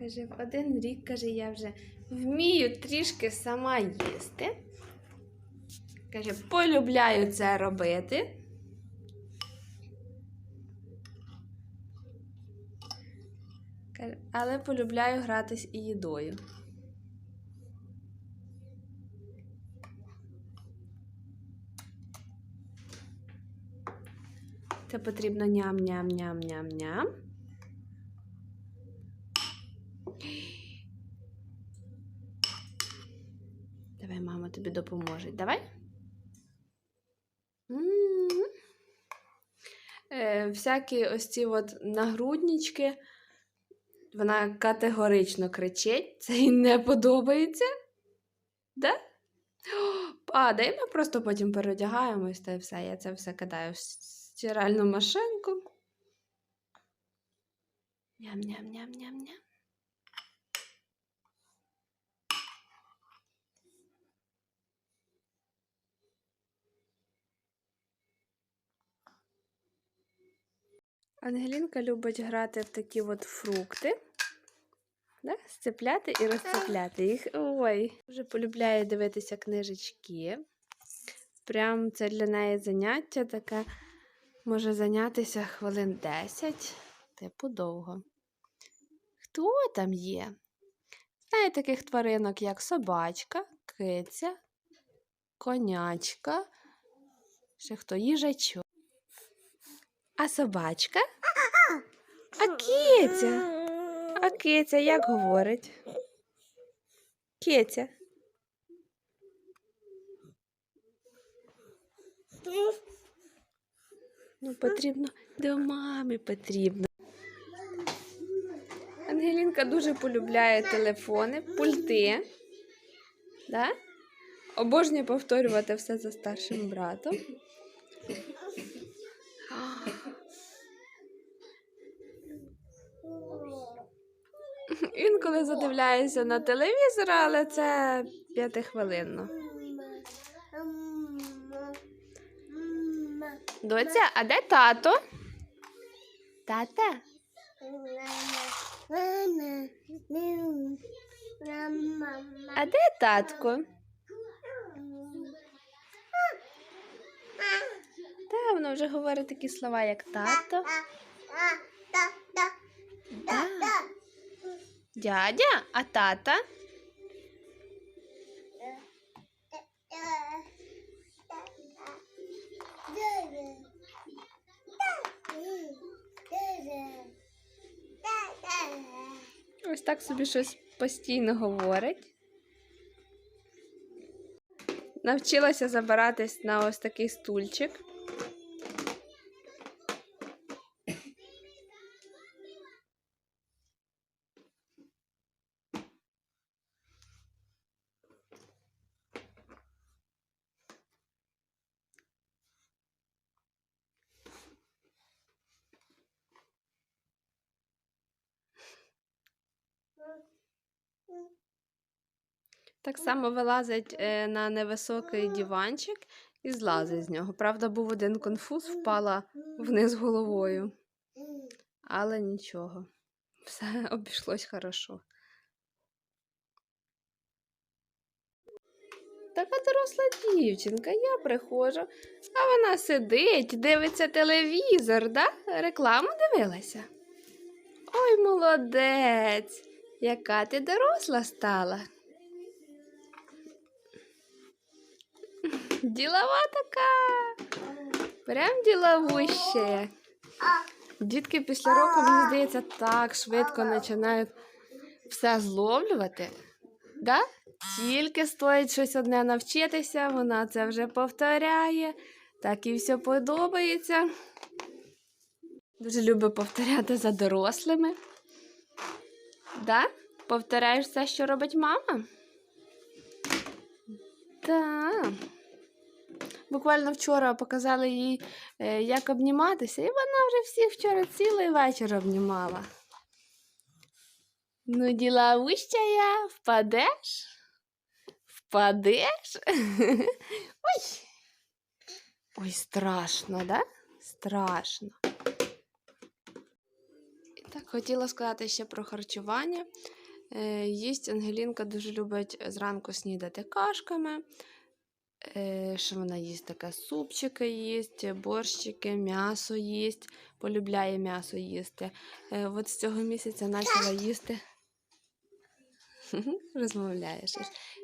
Каже, в один рік, каже, я вже вмію трішки сама їсти. Каже, полюбляю це робити. Каже, але полюбляю гратись і їдою. Це потрібно ням-ням-ням-ням-ням. Давай, мама тобі допоможе. Давай. Е, всякі ось ці от нагруднички. Вона категорично кричить, це їй не подобається. Да? О, Падає, ми просто потім переодягаємось та все. Я це все кидаю в стиральну машинку. Ням-ням-ням-ням-ням. Ангелінка любить грати в такі от фрукти. Да? Сцепляти і розцепляти їх. Ой, дуже полюбляє дивитися книжечки. Прям це для неї заняття таке може зайнятися хвилин 10, типу довго. Хто там є? Знає таких тваринок, як собачка, киця, конячка, ще хто їжачок. А собачка? А киця? А киця як говорить? Киця. Ну, потрібно до мами потрібно. Ангелінка дуже полюбляє телефони, пульти. Да? Обожнює повторювати все за старшим братом. Інколи задивляється на телевізор, але це п'ятихвилинно. Доця, а де тато? Тата? А де татко? Та, воно вже говорить такі слова, як тато. Да. Дядя, а тата? Ось так собі щось постійно говорить. Навчилася забиратись на ось такий стульчик. Так само вилазить е, на невисокий диванчик і злазить з нього. Правда, був один конфуз, впала вниз головою. Але нічого. Все обійшлось хорошо. Така доросла дівчинка, я приходжу, а вона сидить, дивиться телевізор, да? Рекламу дивилася. Ой, молодець, яка ти доросла стала. Ділова така. Прям діловуща. Дітки після року, мені здається, так швидко починають все зловлювати. Да? Тільки стоїть щось одне навчитися, вона це вже повторяє, так і все подобається. Дуже любить повторяти за дорослими. Да? Повторяєш все, що робить мама? Так. Буквально вчора показали їй, е, як обніматися, і вона вже всіх вчора цілий вечір обнімала. Ну, діловуща я, впадеш? Впадеш? Ой. Ой, страшно, да? Страшно. Так, хотіла сказати ще про харчування. Е, їсть Ангелінка дуже любить зранку снідати кашками. Що вона їсть таке? Супчики їсть, борщики, м'ясо їсть, полюбляє м'ясо їсти. Е, от з цього місяця почала їсти. Розмовляєш.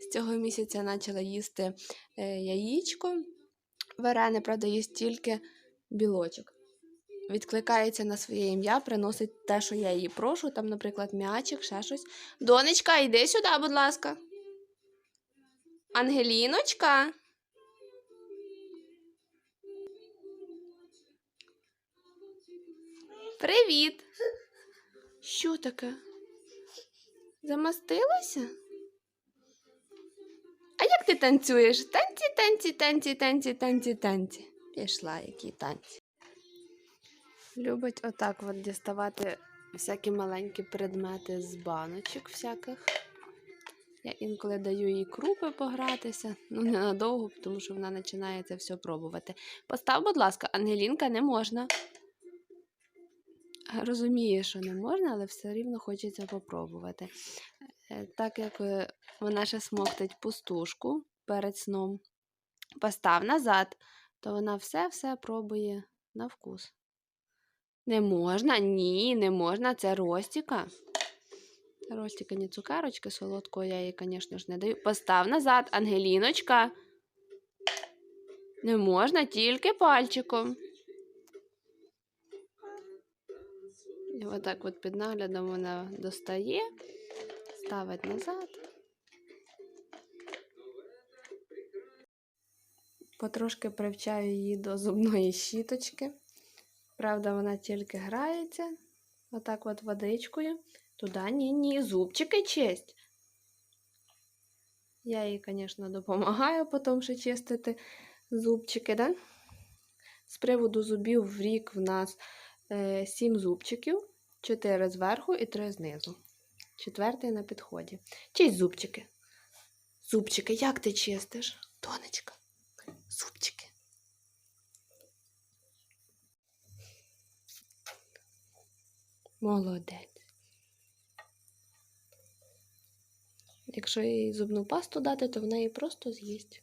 З цього місяця почала їсти яєчко. Варене, правда, їсть тільки білочок. Відкликається на своє ім'я, приносить те, що я її прошу, там, наприклад, м'ячик, ще щось. Донечка, йди сюди, будь ласка. Ангеліночка. Привіт. Що таке? Замастилося? А як ти танцюєш? Танці, танці, танці, танці, танці, танці. Пішла, які танці. Любить отак от діставати всякі маленькі предмети з баночок всяких. Я інколи даю їй крупи погратися, ну ненадовго, тому що вона починає це все пробувати. Постав, будь ласка, Ангелінка, не можна. Розуміє, що не можна, але все рівно хочеться попробувати. Е, Так як е, вона ще смоктить пустушку перед сном, постав назад, то вона все-все пробує на вкус. Не можна? Ні, не можна. Це Ростіка. Ростіка не цукерочки, солодкого я їй, звісно ж, не даю. Постав назад, Ангеліночка. Не можна тільки пальчиком. І отак от під наглядом вона достає, ставить назад. Потрошки привчаю її до зубної щіточки. Правда, вона тільки грається. Отак от водичкою. Туди ні, ні, зубчики честь. Я їй, звісно, допомагаю потім ще чистити зубчики, да? З приводу зубів в рік в нас е, 7 зубчиків, 4 зверху і 3 знизу. Четвертий на підході. Чисть зубчики. Зубчики, як ти чистиш? Донечка. Зубчики. Молодець. Якщо їй зубну пасту дати, то вона її просто з'їсть.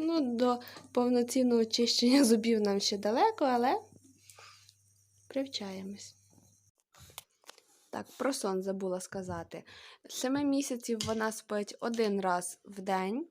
Ну, до повноцінного очищення зубів нам ще далеко, але привчаємось. Так, про сон забула сказати. З Семи місяців вона спить один раз в день,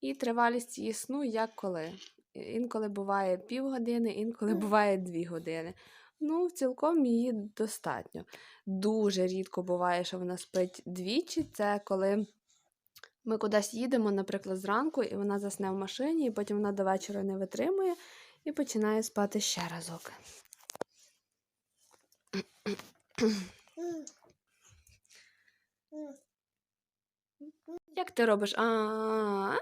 і тривалість її сну як коли. Інколи буває півгодини, інколи буває дві години. Ну, цілком її достатньо. Дуже рідко буває, що вона спить двічі. Це коли ми кудись їдемо, наприклад, зранку, і вона засне в машині, і потім вона до вечора не витримує і починає спати ще разок. Як ти робиш? А.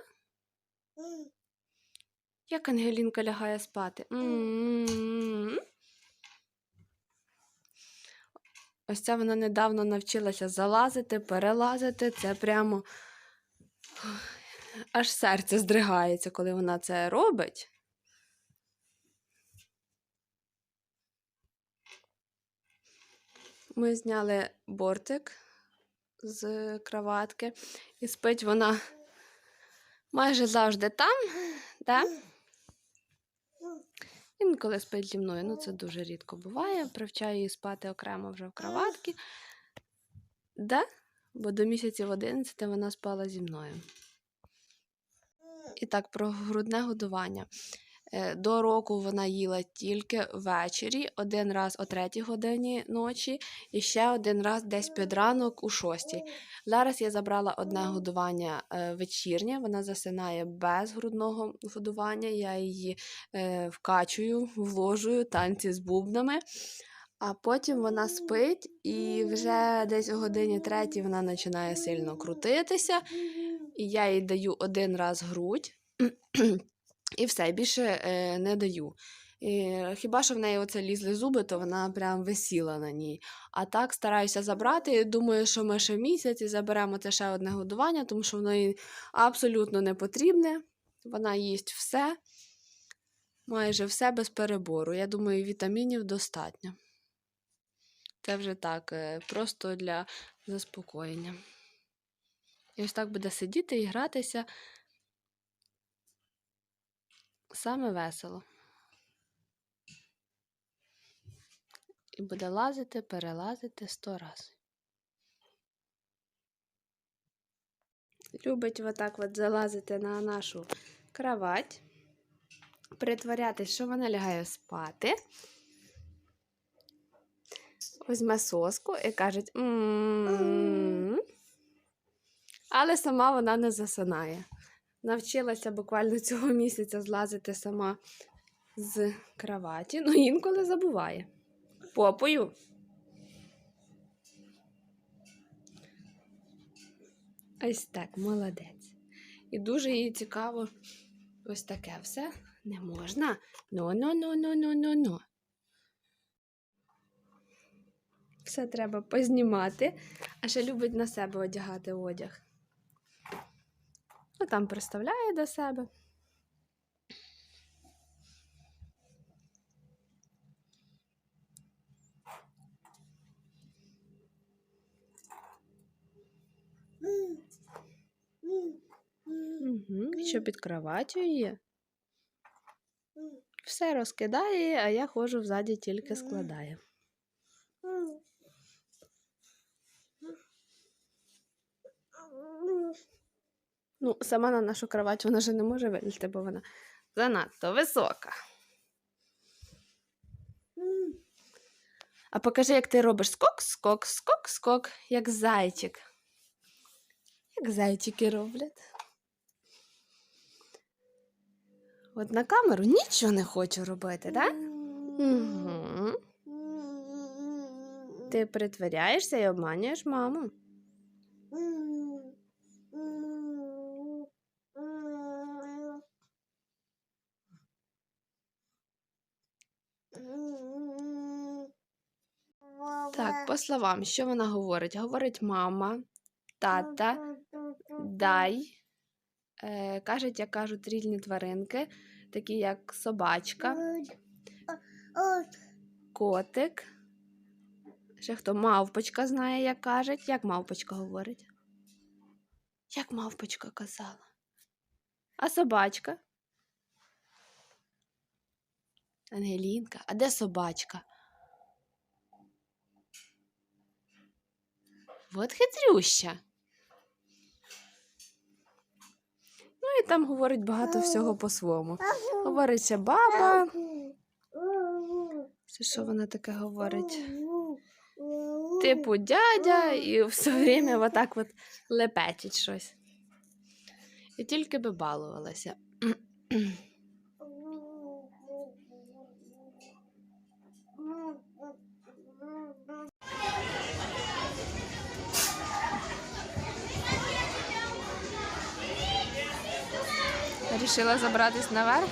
Як Ангелінка лягає спати? Ось ця вона недавно навчилася залазити, перелазити. Це прямо аж серце здригається, коли вона це робить. Ми зняли бортик з кроватки, і спить вона майже завжди там, да? Інколи спить зі мною, ну це дуже рідко буває. Привчаю її спати окремо вже в кроватці. Да? Бо до місяців 11 вона спала зі мною. І так, про грудне годування. Е, До року вона їла тільки ввечері, один раз о 3 годині ночі і ще один раз десь під ранок у 6. Зараз я забрала одне годування е, вечірнє, вона засинає без грудного годування. Я її е, вкачую, вложую танці з бубнами. А потім вона спить, і вже десь о годині третій вона починає сильно крутитися. І я їй даю один раз грудь, і все, більше е, не даю. І, хіба що в неї оце лізли зуби, то вона прям висіла на ній. А так стараюся забрати. Думаю, що ми ще місяць і заберемо це ще одне годування, тому що воно їй абсолютно не потрібне. Вона їсть все, майже все без перебору. Я думаю, вітамінів достатньо. Це вже так, е, просто для заспокоєння. І ось так буде сидіти і гратися. Саме весело. І буде лазити, перелазити сто разів. Любить отак от залазити на нашу кровать, притворятись, що вона лягає спати. Візьме соску і каже. Але сама вона не засинає. Навчилася буквально цього місяця злазити сама з кроваті, ну інколи забуває. Попою. Ось так, молодець. І дуже їй цікаво ось таке все. Не можна. Ну-ну-ну-ну-ну-ну-ну. Все треба познімати, а ще любить на себе одягати одяг. Ну, там приставляє до себе. Угу. Що під кроватю є? Все розкидає, а я ходжу взаді тільки складаю. Ну, сама на нашу кровать вона вже не може вилізти, бо вона занадто висока. А покажи, як ти робиш скок, скок, скок, скок, як зайчик. Як зайчики роблять. От на камеру нічого не хочу робити, так? Угу. Ти притворяєшся і обманюєш маму. Так, по словам, що вона говорить? Говорить мама, тата, дай. Е, кажуть, як кажуть різні тваринки, такі як собачка, котик. Ще хто мавпочка знає, як кажуть. Як мавпочка говорить? Як мавпочка казала? А собачка? Ангелінка, а де собачка? От хитрюща. Ну і там говорить багато всього по-своєму. Говорить ще баба. Це що вона таке говорить? Типу дядя, і все время отак от лепечить щось. І тільки би балувалася. Рішила забратись наверх.